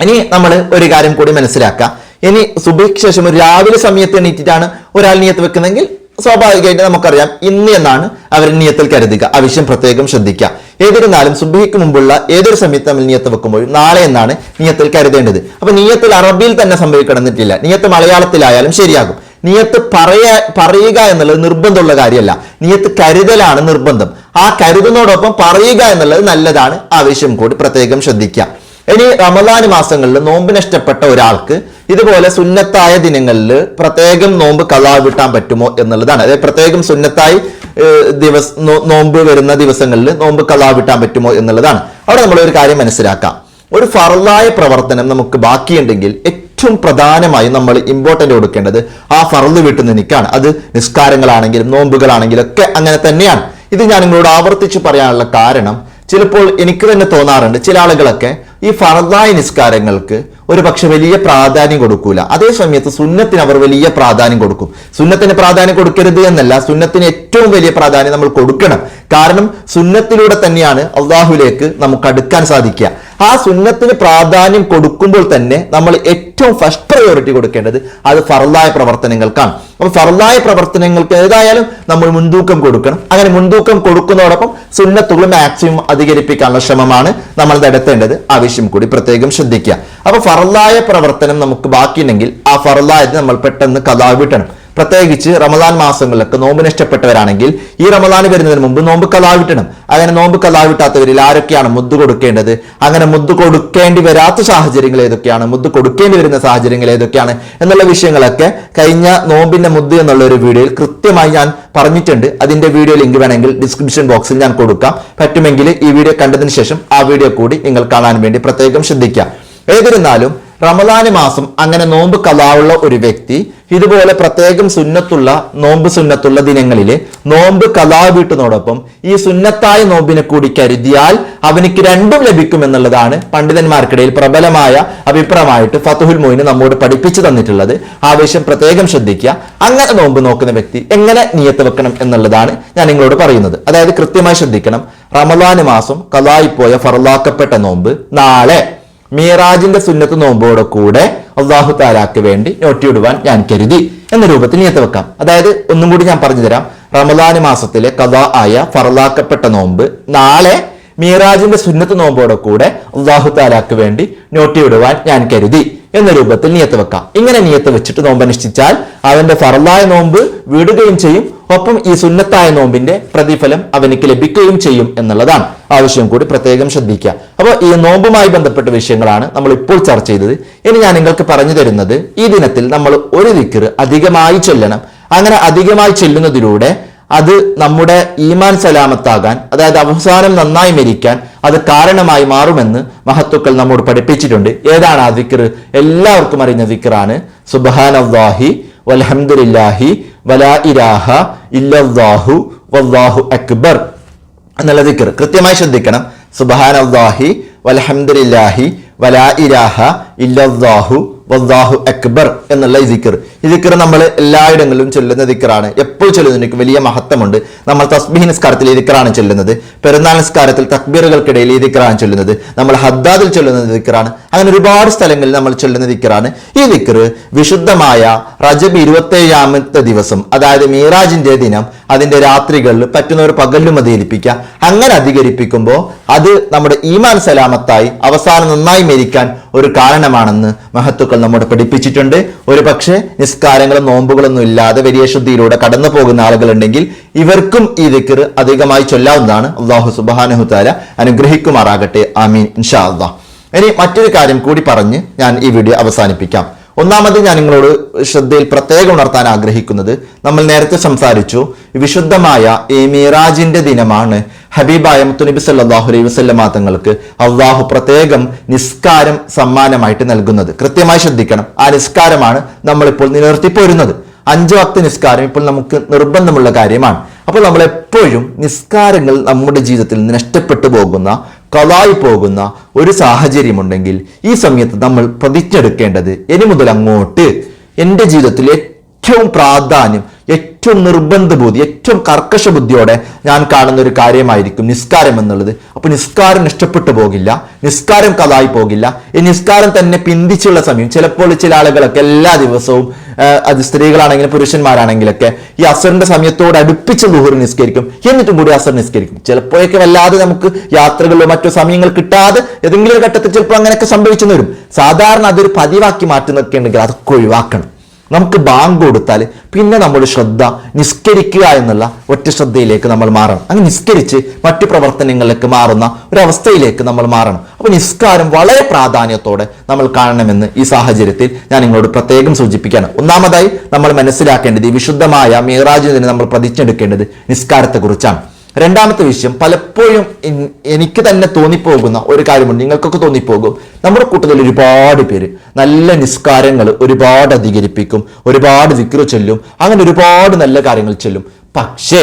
ഇനി നമ്മൾ ഒരു കാര്യം കൂടി മനസ്സിലാക്കാം. ഇനി സുബിക്ക് ശേഷം രാവിലെ സമയത്ത് എണീറ്റിട്ടാണ് ഒരാൾ നിയത്ത് വെക്കുന്നതെങ്കിൽ സ്വാഭാവികമായിട്ട് നമുക്കറിയാം ഇന്ന് എന്നാണ് അവർ നിയത്തിൽ കരുതുക. ആ വിഷയം പ്രത്യേകം ശ്രദ്ധിക്കുക ഏതിരുന്നാലും സുബഹിക്ക് മുമ്പുള്ള ഏതൊരു സമയത്ത് നമ്മൾ നിയത്ത് വെക്കുമ്പോഴും നാളെ എന്നാണ് നിയത്തിൽ കരുതേണ്ടത്. അപ്പൊ നിയത്തിൽ അറബിയിൽ തന്നെ സംഭവിക്കണമെന്നിട്ടില്ല. നിയത്ത് മലയാളത്തിലായാലും ശരിയാകും. നിയത്ത് പറയ പറയുക എന്നുള്ളത് നിർബന്ധമുള്ള കാര്യമല്ല. നിയത്ത് കരുതലാണ് നിർബന്ധം. ആ കരുതുന്നതോടൊപ്പം പറയുക എന്നുള്ളത് നല്ലതാണ്. ആവശ്യം കൂടി പ്രത്യേകം ശ്രദ്ധിക്കുക. ഇനി റമദാൻ മാസങ്ങളിൽ നോമ്പ് നഷ്ടപ്പെട്ട ഒരാൾക്ക് ഇതുപോലെ സുന്നത്തായ ദിനങ്ങളിൽ പ്രത്യേകം നോമ്പ് കലാ വിട്ടാൻ പറ്റുമോ എന്നുള്ളതാണ്. അതായത് പ്രത്യേകം സുന്നത്തായി ദിവസ നോമ്പ് വരുന്ന ദിവസങ്ങളിൽ നോമ്പ് കലാ വിട്ടാൻ പറ്റുമോ എന്നുള്ളതാണ്. അവിടെ നമ്മൾ ഒരു കാര്യം മനസ്സിലാക്കാം. ഒരു ഫറലായ പ്രവർത്തനം നമുക്ക് ബാക്കിയുണ്ടെങ്കിൽ ഏറ്റവും പ്രധാനമായും നമ്മൾ ഇമ്പോർട്ടന്റ് കൊടുക്കേണ്ടത് ആ ഫറൽ വിട്ടുന്ന നിൽക്കാണ്. അത് നിസ്കാരങ്ങളാണെങ്കിലും നോമ്പുകളാണെങ്കിലും ഒക്കെ അങ്ങനെ തന്നെയാണ്. ഇത് ഞാൻ നിങ്ങളോട് ആവർത്തിച്ച് പറയാനുള്ള കാരണം ചിലപ്പോൾ എനിക്ക് തന്നെ തോന്നാറുണ്ട് ചില ആളുകളൊക്കെ ഈ ഫറദായ നിസ്കാരങ്ങൾക്ക് ഒരു പക്ഷെ വലിയ പ്രാധാന്യം കൊടുക്കൂല. അതേ സമയത്ത് സുന്നത്തിന് അവർ വലിയ പ്രാധാന്യം കൊടുക്കും. സുന്നത്തിന് പ്രാധാന്യം കൊടുക്കരുത് എന്നല്ല സുന്നത്തിന് ഏറ്റവും വലിയ പ്രാധാന്യം നമ്മൾ കൊടുക്കണം. കാരണം സുന്നത്തിലൂടെ തന്നെയാണ് അള്ളാഹുലേക്ക് നമുക്ക് അടുക്കാൻ സാധിക്കുക. ആ സുന്നത്തിന് പ്രാധാന്യം കൊടുക്കുമ്പോൾ തന്നെ നമ്മൾ ഏറ്റവും ഫസ്റ്റ് പ്രയോറിറ്റി കൊടുക്കേണ്ടത് അത് ഫറലായ പ്രവർത്തനങ്ങൾക്കാണ്. അപ്പൊ ഫറലായ പ്രവർത്തനങ്ങൾക്ക് ഏതായാലും നമ്മൾ മുൻതൂക്കം കൊടുക്കണം. അങ്ങനെ മുൻതൂക്കം കൊടുക്കുന്നതോടൊപ്പം സുന്നത്തുകൾ മാക്സിമം അധികരിപ്പിക്കാനുള്ള ശ്രമമാണ് നമ്മൾ നടത്തേണ്ടത്. ആവശ്യം കൂടി പ്രത്യേകം ശ്രദ്ധിക്കുക. അപ്പൊ ഫറലായ പ്രവർത്തനം നമുക്ക് ബാക്കിയുണ്ടെങ്കിൽ ആ ഫറലായത് നമ്മൾ പെട്ടെന്ന് കഥാ വിട്ടണം പ്രത്യേകിച്ച് റമദാൻ മാസങ്ങളിലൊക്കെ നോമ്പ് നഷ്ടപ്പെട്ടവരാണെങ്കിൽ ഈ റമദാൻ വരുന്നതിന് മുമ്പ് നോമ്പ് കലാവിട്ടണം. അങ്ങനെ നോമ്പ് കലാവിട്ടാത്തവരിൽ ആരൊക്കെയാണ് മുദ്ദ് കൊടുക്കേണ്ടത്? അങ്ങനെ മുദ്ദ് കൊടുക്കേണ്ടി വരാത്ത സാഹചര്യങ്ങൾ ഏതൊക്കെയാണ്? മുദ്ദ് കൊടുക്കേണ്ടി വരുന്ന സാഹചര്യങ്ങൾ ഏതൊക്കെയാണ്? എന്നുള്ള വിഷയങ്ങളൊക്കെ കഴിഞ്ഞ നോമ്പിന്റെ മുദ്ദ് എന്നുള്ള ഒരു വീഡിയോയിൽ കൃത്യമായി ഞാൻ പറഞ്ഞിട്ടുണ്ട്. അതിന്റെ വീഡിയോ ലിങ്ക് വേണമെങ്കിൽ ഡിസ്ക്രിപ്ഷൻ ബോക്സിൽ ഞാൻ കൊടുക്കാം. പറ്റുമെങ്കിൽ ഈ വീഡിയോ കണ്ടതിന് ശേഷം ആ വീഡിയോ കൂടി നിങ്ങൾ കാണാൻ വേണ്ടി പ്രത്യേകം ശ്രദ്ധിക്കുക. ഏതിരുന്നാലും റമദാന് മാസം അങ്ങനെ നോമ്പ് കലാവുള്ള ഒരു വ്യക്തി ഇതുപോലെ പ്രത്യേകം സുന്നത്തുള്ള നോമ്പ് സുന്നത്തുള്ള ദിനങ്ങളിൽ നോമ്പ് കലാ വീട്ടുന്നതോടൊപ്പം ഈ സുന്നത്തായ നോമ്പിനെ കൂടി കരുതിയാൽ അവനിക്ക് രണ്ടും ലഭിക്കുമെന്നുള്ളതാണ് പണ്ഡിതന്മാർക്കിടയിൽ പ്രബലമായ അഭിപ്രായമായിട്ട് ഫതുഹുൽ മൊയിന് നമ്മോട് പഠിപ്പിച്ചു തന്നിട്ടുള്ളത്. ആവശ്യം പ്രത്യേകം ശ്രദ്ധിക്കുക. അങ്ങനെ നോമ്പ് നോക്കുന്ന വ്യക്തി എങ്ങനെ നിയത്ത് വെക്കണം എന്നുള്ളതാണ് ഞാൻ നിങ്ങളോട് പറയുന്നത്. അതായത് കൃത്യമായി ശ്രദ്ധിക്കണം. റമദാന് മാസം കലായിപ്പോയ പോയ ഫറലാക്കപ്പെട്ട നോമ്പ് നാളെ. മീറാജിന്റെ സുന്നത്ത് നോമ്പോടെ കൂടെ അള്ളാഹു താലാക്ക് വേണ്ടി നോട്ടിയിടുവാൻ ഞാൻ കരുതി എന്ന രൂപത്തിൽ നീത്ത് വെക്കാം. അതായത് ഒന്നും കൂടി ഞാൻ പറഞ്ഞു തരാം. റമദാന് മാസത്തിലെ കഥ ആയ ഫറലാക്കപ്പെട്ട നോമ്പ് നാളെ മീറാജിന്റെ സുന്നത്ത് നോമ്പോടെ കൂടെ അള്ളാഹു താലാക്ക് വേണ്ടി നോട്ടിയിടുവാൻ ഞാൻ കരുതി എന്ന രൂപത്തിൽ നിയത്ത് വെക്കാം. ഇങ്ങനെ നിയത്ത് വെച്ചിട്ട് നോമ്പ് അനുഷ്ഠിച്ചാൽ അവന്റെ ഫറലായ നോമ്പ് വീടുകയും ചെയ്യും. ഒപ്പം ഈ സുന്നത്തായ നോമ്പിന്റെ പ്രതിഫലം അവനിക്ക് ലഭിക്കുകയും ചെയ്യും എന്നുള്ളതാണ് ആവശ്യം കൂടി പ്രത്യേകം ശ്രദ്ധിക്കുക. അപ്പോൾ ഈ നോമ്പുമായി ബന്ധപ്പെട്ട വിഷയങ്ങളാണ് നമ്മൾ ഇപ്പോൾ ചർച്ച ചെയ്തത്. ഇനി ഞാൻ നിങ്ങൾക്ക് പറഞ്ഞു തരുന്നത് ഈ ദിനത്തിൽ നമ്മൾ ഒരു ദിക്കർ അധികമായി ചൊല്ലണം. അങ്ങനെ അധികമായി ചെല്ലുന്നതിലൂടെ അത് നമ്മുടെ ഈമാൻ സലാമത്താകാൻ അതായത് അവസാനം നന്നായി മരിക്കാൻ അത് കാരണമായി മാറുമെന്ന് മഹത്തുക്കൾ നമ്മോട് പഠിപ്പിച്ചിട്ടുണ്ട്. ഏതാണ് ആ ദിക്കർ എല്ലാവർക്കും അറിയുന്ന ദിക്കറാണ് സുബാൻ അള്ളാഹി വൽഹംദുലില്ലാഹി വലാ ഇലാഹ ഇല്ലല്ലാഹു വല്ലാഹു അക്ബർ എന്നുള്ള ദിക്കർ കൃത്യമായി ശ്രദ്ധിക്കണം. സുബാൻ അള്ളാഹി വൽഹംദുലില്ലാഹി വലാ ഇലാഹ ഇല്ലല്ലാഹു വല്ലാഹു അക്ബർ എന്നുള്ള ഈ ദിക്കർ ഈ ദിക്കർ നമ്മൾ എല്ലായിടങ്ങളിലും ചൊല്ലുന്ന ദിക്കറാണ് എപ്പോൾ ചൊല്ലുന്നതിന് വലിയ മഹത്വമുണ്ട്. നമ്മൾ തസ്ബീഹ് നിസ്കാരത്തിൽ ഈ ദിക്കറാണ് ചൊല്ലുന്നത്. പെരുന്നാൾ നിസ്കാരത്തിൽ തക്ബീറുകൾക്കിടയിൽ ഈ ദിക്കറാണ് ചൊല്ലുന്നത്. നമ്മൾ ഹദ്ദാദിൽ ചൊല്ലുന്ന ദിക്കറാണ് അങ്ങനെ ഒരുപാട് സ്ഥലങ്ങളിൽ നമ്മൾ ചൊല്ലുന്ന ദിക്കറാണ് ഈ ദിക്കർ വിശുദ്ധമായ റജബ് ഇരുപത്തേഴാമത്തെ ദിവസം അതായത് മീറാജിന്റെ ദിനം അതിന്റെ രാത്രികളിൽ പറ്റുന്നവർ പകലിലും അധികരിപ്പിക്കുക അങ്ങനെ അധികരിപ്പിക്കുമ്പോൾ അത് നമ്മുടെ ഈമാൻ സലാമത്തായി അവസാനം നന്നായി മരിക്കാൻ ഒരു കാരണമാണെന്ന് മഹത്തുക്കൾ നമ്മോട് പഠിപ്പിച്ചിട്ടുണ്ട്. ഒരു പക്ഷേ നിസ്കാരങ്ങളും നോമ്പുകളൊന്നും ഇല്ലാതെ വലിയ ശുദ്ധിയിലൂടെ കടന്നു പോകുന്ന ആളുകളുണ്ടെങ്കിൽ ഇവർക്കും ഈ ദിക്കർ അധികമായി ചൊല്ലാവുന്നതാണ്. അള്ളാഹു സുബാനഹു താല അനുഗ്രഹിക്കുമാറാകട്ടെ. ആമീൻ. ഇൻഷാ അള്ളാഹ്. ഇനി മറ്റൊരു കാര്യം കൂടി പറഞ്ഞ് ഞാൻ ഈ വീഡിയോ അവസാനിപ്പിക്കാം. ഒന്നാമത് ഞാൻ നിങ്ങളോട് ശ്രദ്ധയിൽ പ്രത്യേകം ഉണർത്താൻ ആഗ്രഹിക്കുന്നത് നമ്മൾ നേരത്തെ സംസാരിച്ചു വിശുദ്ധമായ ഈ മീറാജിന്റെ ദിനമാണ് ഹബീബായ മുത്തുനബി സല്ലാഹു അലൈഹി വസല്ലമ തങ്ങൾക്ക് അള്ളാഹു പ്രത്യേകം നിസ്കാരം സമ്മാനമായിട്ട് നൽകുന്നത്. കൃത്യമായി ശ്രദ്ധിക്കണം. ആ നിസ്കാരമാണ് നമ്മളിപ്പോൾ നിലനിർത്തിപ്പോരുന്നത് അഞ്ച് വക്ത നിസ്കാരം ഇപ്പോൾ നമുക്ക് നിർബന്ധമുള്ള കാര്യമാണ്. അപ്പോൾ നമ്മൾ എപ്പോഴും നിസ്കാരങ്ങൾ നമ്മുടെ ജീവിതത്തിൽ നിന്ന് നഷ്ടപ്പെട്ടു പോകുന്ന കളായി പോകുന്ന ഒരു സാഹചര്യമുണ്ടെങ്കിൽ ഈ സമയത്ത് നമ്മൾ പ്രതിജ്ഞ എടുക്കേണ്ടത് ഇനി മുതൽ അങ്ങോട്ട്. എന്റെ ജീവിതത്തിൽ ഏറ്റവും പ്രാധാന്യം ഏറ്റവും നിർബന്ധ ബുദ്ധി ഏറ്റവും കർക്കശ ബുദ്ധിയോടെ ഞാൻ കാണുന്ന ഒരു കാര്യമായിരിക്കും നിസ്കാരം എന്നുള്ളത്. അപ്പൊ നിസ്കാരം നഷ്ടപ്പെട്ടു പോകില്ല നിസ്കാരം കഥായി പോകില്ല. ഈ നിസ്കാരം തന്നെ പിന്തിച്ചുള്ള സമയം. ചിലപ്പോൾ ചില ആളുകളൊക്കെ എല്ലാ ദിവസവും അത് സ്ത്രീകളാണെങ്കിലും പുരുഷന്മാരാണെങ്കിലൊക്കെ ഈ അസറിന്റെ സമയത്തോട് അടുപ്പിച്ച് ലുഹുർ നിസ്കരിക്കും. എന്നിട്ടും കൂടി അസർ നിസ്കരിക്കും. ചിലപ്പോഴൊക്കെ വല്ലാതെ നമുക്ക് യാത്രകളിലോ മറ്റോ സമയങ്ങൾ കിട്ടാതെ ഏതെങ്കിലും ഘട്ടത്തിൽ ചിലപ്പോൾ അങ്ങനെയൊക്കെ സംഭവിച്ചെന്ന് വരും സാധാരണ അതൊരു പതിവാക്കി മാറ്റുന്നൊക്കെ ഉണ്ടെങ്കിൽ അതൊക്കെ ഒഴിവാക്കണം. നമുക്ക് ബാങ്ക് കൊടുത്താൽ പിന്നെ നമ്മുടെ ശ്രദ്ധ നിസ്കരിക്കുക എന്നുള്ള ഒറ്റ ശ്രദ്ധയിലേക്ക് നമ്മൾ മാറണം. അങ്ങനെ നിസ്കരിച്ച് മറ്റു പ്രവർത്തനങ്ങളിലേക്ക് മാറുന്ന ഒരവസ്ഥയിലേക്ക് നമ്മൾ മാറണം. അപ്പോൾ നിസ്കാരം വളരെ പ്രാധാന്യത്തോടെ നമ്മൾ കാണണമെന്ന് ഈ സാഹചര്യത്തിൽ ഞാൻ നിങ്ങളോട് പ്രത്യേകം സൂചിപ്പിക്കുകയാണ്. ഒന്നാമതായി നമ്മൾ മനസ്സിലാക്കേണ്ടത് വിശുദ്ധമായ മീറാജിന് നമ്മൾ പ്രതിജ്ഞെടുക്കേണ്ടത് നിസ്കാരത്തെക്കുറിച്ചാണ്. രണ്ടാമത്തെ വിഷയം പലപ്പോഴും എനിക്ക് തന്നെ തോന്നിപ്പോകുന്ന ഒരു കാര്യമുണ്ട്. നിങ്ങൾക്കൊക്കെ തോന്നിപ്പോകും. നമ്മുടെ കൂട്ടത്തിൽ ഒരുപാട് പേര് നല്ല നിസ്കാരങ്ങൾ ഒരുപാട് അധികരിപ്പിക്കും ഒരുപാട് വിക്രു ചൊല്ലും അങ്ങനെ ഒരുപാട് നല്ല കാര്യങ്ങൾ ചൊല്ലും. പക്ഷേ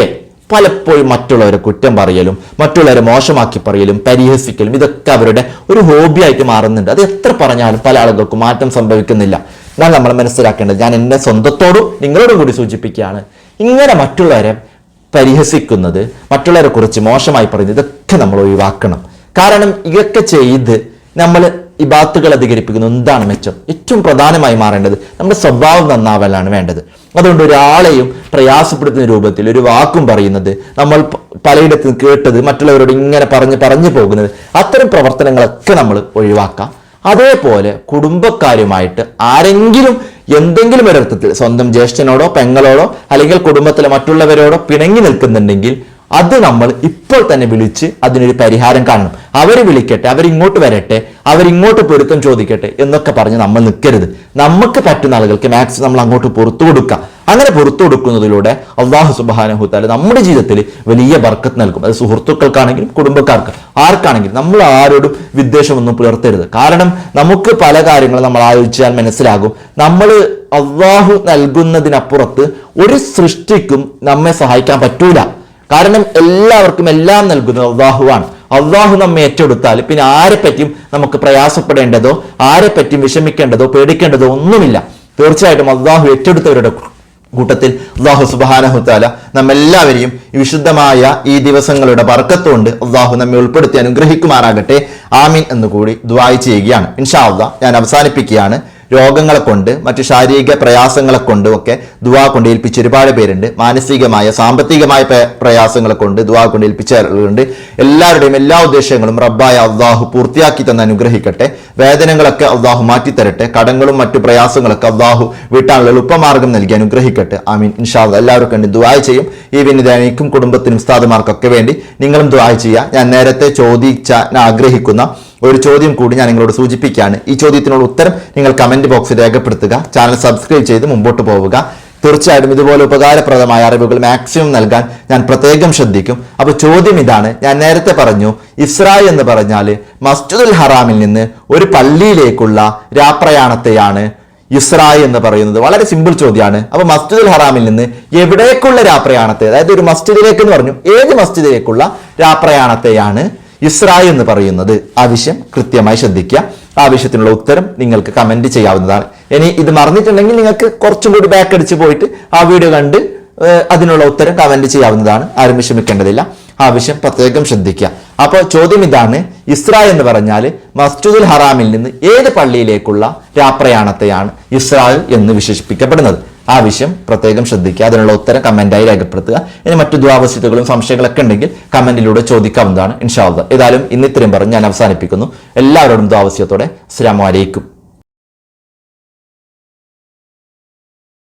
പലപ്പോഴും മറ്റുള്ളവരെ കുറ്റം പറയലും മറ്റുള്ളവരെ മോശമാക്കി പറയലും പരിഹസിക്കലും ഇതൊക്കെ അവരുടെ ഒരു ഹോബിയായിട്ട് മാറുന്നുണ്ട്. അത് എത്ര പറഞ്ഞാലും പല ആളുകൾക്കും മാറ്റം സംഭവിക്കുന്നില്ല. എന്നാൽ നമ്മൾ മനസ്സിലാക്കേണ്ടത് ഞാൻ എന്നെ സ്വന്തത്തോടും നിങ്ങളോടും കൂടി സൂചിപ്പിക്കുകയാണ്. ഇങ്ങനെ മറ്റുള്ളവരെ പരിഹസിക്കുന്നത് മറ്റുള്ളവരെ കുറിച്ച് മോശമായി പറയുന്നത് ഇതൊക്കെ നമ്മൾ ഒഴിവാക്കണം. കാരണം ഇതൊക്കെ ചെയ്ത് നമ്മൾ ഈ ബാത്തുകൾ അധികരിപ്പിക്കുന്നത് എന്താണ് മെച്ചം? ഏറ്റവും പ്രധാനമായി മാറേണ്ടത് നമ്മുടെ സ്വഭാവം നന്നാവലാണ് വേണ്ടത്. അതുകൊണ്ട് ഒരാളെയും പ്രയാസപ്പെടുത്തുന്ന രൂപത്തിൽ ഒരു വാക്കും പറയുന്നത് നമ്മൾ പലയിടത്തും കേട്ടത് മറ്റുള്ളവരോട് ഇങ്ങനെ പറഞ്ഞ് പറഞ്ഞു പോകുന്നത് അത്തരം പ്രവർത്തനങ്ങളൊക്കെ നമ്മൾ ഒഴിവാക്കാം. അതേപോലെ കുടുംബക്കാരുമായിട്ട് ആരെങ്കിലും എന്തെങ്കിലും ഒരർത്ഥത്തിൽ സ്വന്തം ജ്യേഷ്ഠനോടോ പെങ്ങളോടോ അല്ലെങ്കിൽ കുടുംബത്തിലെ മറ്റുള്ളവരോടോ പിണങ്ങി നിൽക്കുന്നുണ്ടെങ്കിൽ അത് നമ്മൾ ഇപ്പോൾ തന്നെ വിളിച്ച് അതിനൊരു പരിഹാരം കാണണം. അവർ വിളിക്കട്ടെ അവരിങ്ങോട്ട് വരട്ടെ അവരിങ്ങോട്ട് പൊരുത്തം ചോദിക്കട്ടെ എന്നൊക്കെ പറഞ്ഞ് നമ്മൾ നിൽക്കരുത്. നമുക്ക് പറ്റുന്ന ആളുകൾക്ക് മാക്സിമം നമ്മൾ അങ്ങോട്ട് പുറത്തു കൊടുക്കാം. അങ്ങനെ പുറത്തു കൊടുക്കുന്നതിലൂടെ അള്ളാഹു സുബാനഹുത്താൽ നമ്മുടെ ജീവിതത്തിൽ വലിയ ബർക്കത്ത് നൽകും. അത് സുഹൃത്തുക്കൾക്കാണെങ്കിലും കുടുംബക്കാർക്ക് ആർക്കാണെങ്കിലും നമ്മൾ ആരോടും വിദ്വേഷമൊന്നും പുലർത്തരുത്. കാരണം നമുക്ക് പല കാര്യങ്ങളും നമ്മൾ ആലോചിച്ചാൽ മനസ്സിലാകും. നമ്മൾ അള്ളാഹു നൽകുന്നതിനപ്പുറത്ത് ഒരു സൃഷ്ടിക്കും നമ്മെ സഹായിക്കാൻ പറ്റൂല. കാരണം എല്ലാവർക്കും എല്ലാം നൽകുന്നത് അള്ളാഹുവാണ്. അള്ളാഹു നമ്മെ ഏറ്റെടുത്താൽ പിന്നെ ആരെ പറ്റിയും നമുക്ക് പ്രയാസപ്പെടേണ്ടതോ ആരെ പറ്റിയും വിഷമിക്കേണ്ടതോ പേടിക്കേണ്ടതോ ഒന്നുമില്ല. തീർച്ചയായിട്ടും അള്ളാഹു ഏറ്റെടുത്തവരുടെ കൂട്ടത്തിൽ അള്ളാഹു സുബാനഹുത്താല നമ്മെല്ലാവരെയും വിശുദ്ധമായ ഈ ദിവസങ്ങളുടെ ബർക്കത്തുകൊണ്ട് അള്ളാഹു നമ്മെ ഉൾപ്പെടുത്തി അനുഗ്രഹിക്കുമാറാകട്ടെ. ആമീൻ എന്ന് കൂടി ദ്വായി ചെയ്യുകയാണ്. ഇൻഷാ അള്ളാഹ് ഞാൻ അവസാനിപ്പിക്കുകയാണ്. രോഗങ്ങളെ കൊണ്ട് മറ്റ് ശാരീരിക പ്രയാസങ്ങളെ കൊണ്ടും ഒക്കെ ദുവാ കൊണ്ട് ഏൽപ്പിച്ച ഒരുപാട് പേരുണ്ട്. മാനസികമായ സാമ്പത്തികമായ പ്ര- പ്രയാസങ്ങളെ കൊണ്ട് ദുവാ കൊണ്ട് ഏൽപ്പിച്ച ആളുകളുണ്ട് എല്ലാവരുടെയും എല്ലാ ഉദ്ദേശങ്ങളും റബ്ബായ അള്ളാഹു പൂർത്തിയാക്കി തന്നെ അനുഗ്രഹിക്കട്ടെ. വേദനകളൊക്കെ അള്ളാഹു മാറ്റിത്തരട്ടെ. കടങ്ങളും മറ്റു പ്രയാസങ്ങളൊക്കെ അള്ളാഹു വീട്ടാനുള്ള എളുപ്പമാർഗം നൽകി അനുഗ്രഹിക്കട്ടെ. ആമീൻ. ഇൻഷാദ് എല്ലാവർക്കും വേണ്ടി ദുവാ ചെയ്യും. ഈ വിനിത എനിക്കും കുടുംബത്തിനും ഉസ്താദുമാർക്കൊക്കെ വേണ്ടി നിങ്ങളും ദുവാ ചെയ്യുക. ഞാൻ നേരത്തെ ചോദിച്ചാൻ ആഗ്രഹിക്കുന്ന ഒരു ചോദ്യം കൂടി ഞാൻ നിങ്ങളോട് സൂചിപ്പിക്കുകയാണ്. ഈ ചോദ്യത്തിനുള്ള ഉത്തരം നിങ്ങൾ കമന്റ് ബോക്സിൽ രേഖപ്പെടുത്തുക. ചാനൽ സബ്സ്ക്രൈബ് ചെയ്ത് മുമ്പോട്ട് പോവുക. തീർച്ചയായിട്ടും ഇതുപോലെ ഉപകാരപ്രദമായ അറിവുകൾ മാക്സിമം നൽകാൻ ഞാൻ പ്രത്യേകം ശ്രദ്ധിക്കും. അപ്പോൾ ചോദ്യം ഇതാണ്. ഞാൻ നേരത്തെ പറഞ്ഞു ഇസ്രായ എന്ന് പറഞ്ഞാൽ മസ്ജിദുൽ ഹറാമിൽ നിന്ന് ഒരു പള്ളിയിലേക്കുള്ള രാപ്രയാണത്തെയാണ് ഇസ്രായ എന്ന് പറയുന്നത്. വളരെ സിമ്പിൾ ചോദ്യമാണ്. അപ്പൊ മസ്ജിദുൽ ഹറാമിൽ നിന്ന് എവിടേക്കുള്ള രാപ്രയാണത്തെ അതായത് ഒരു മസ്ജിദിലേക്ക് എന്ന് പറഞ്ഞു. ഏത് മസ്ജിദിലേക്കുള്ള രാപ്രയാണത്തെയാണ് ഇസ്രാ എന്ന് പറയുന്നത് ആവശ്യം കൃത്യമായി ശ്രദ്ധിക്കുക. ആവശ്യത്തിനുള്ള ഉത്തരം നിങ്ങൾക്ക് കമന്റ് ചെയ്യാവുന്നതാണ്. ഇനി ഇത് മറന്നിട്ടുണ്ടെങ്കിൽ നിങ്ങൾക്ക് കുറച്ചും കൂടി ബാക്ക് അടിച്ച് പോയിട്ട് ആ വീഡിയോ കണ്ട് അതിനുള്ള ഉത്തരം കമന്റ് ചെയ്യാവുന്നതാണ്. ആരും വിഷമിക്കേണ്ടതില്ല. ആവശ്യം പ്രത്യേകം ശ്രദ്ധിക്കുക. അപ്പോൾ ചോദ്യം ഇതാണ് ഇസ്ര എന്ന് പറഞ്ഞാൽ മസ്ജിദുൽ ഹറാമിൽ നിന്ന് ഏത് പള്ളിയിലേക്കുള്ള രാപ്രയാണത്തെയാണ് ഇസ്രായേൽ എന്ന് വിശേഷിപ്പിക്കപ്പെടുന്നത്? ആവശ്യം പ്രത്യേകം ശ്രദ്ധിക്കുക. അതിനുള്ള ഉത്തരം കമന്റായി രേഖപ്പെടുത്തുക. ഇനി മറ്റു ദ്വാവസ്യതകളും സംശയങ്ങളൊക്കെ ഉണ്ടെങ്കിൽ കമന്റിലൂടെ ചോദിക്കാവുന്നതാണ്. ഇൻഷാല്ല ഏതായാലും ഇന്ന് ഇത്രയും പറഞ്ഞ് ഞാൻ അവസാനിപ്പിക്കുന്നു. എല്ലാവരോടും ദ്വാവസ്യത്തോടെ അസ്സാം വലൈക്കും